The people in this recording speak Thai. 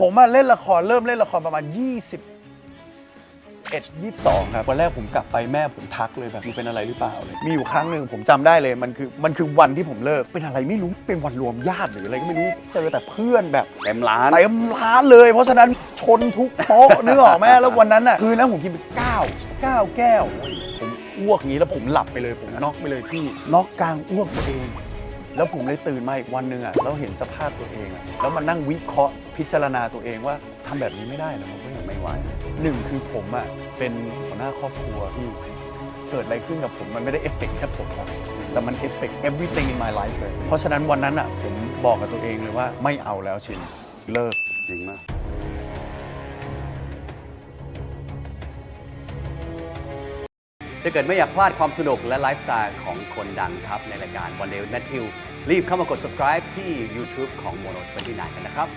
ผมอะเล่นละครเริ่มเล่นละครประมาณ20 21 22 ครับวันแรกผมกลับไปแม่ผมทักเลยแบบมึงเป็นอะไรหรือเปล่าเลยมีอยู่ครั้งหนึ่งผมจำได้เลยมันคือมันคือวันที่ผมเลิกเป็นอะไรไม่รู้เป็นวันรวมญาติหรืออะไรก็ไม่รู้เจอแต่เพื่อนแบบเต็มร้านเต็มร้านเลย เพราะฉะนั้นชนทุกโต๊ะ นึกออกไหมแล้ววันนั้นอะคืนนั้นผมกินไปเก้าเก้าแก้วผมอ้วกอย่างนี้แล้วผมหลับไปเลยผมน็อกไปเลยพี่น็อกกลางอ้วกตัวเอง แล้วผมเลยตื่นมาอีกวันหนึ่งอะแล้วเห็นสภาพตัวเองอะแล้วมานั่งวิเคราะห์พิจารณาตัวเองว่าทำแบบนี้ไม่ได้หรอกมันก็ไม่ไหวหนึ่งคือผมอะเป็นหัวหน้าครอบครัวพี่เกิดอะไรขึ้นกับผมมันไม่ได้เอฟเฟกต์แค่ผมหรอกแต่มันเอฟเฟกต์ everything in my life เลยเพราะฉะนั้นวันนั้นอะผมบอกกับตัวเองเลยว่าไม่เอาแล้วชินเลิกจริงมาก ถ้าเกิดไม่อยากพลาดความสนุกและไลฟ์สไตล์ของคนดังครับ ในรายการ One Day with Matthew รีบเข้ามากด subscribe ที่ YouTube ของ Mono 29กันนะครับ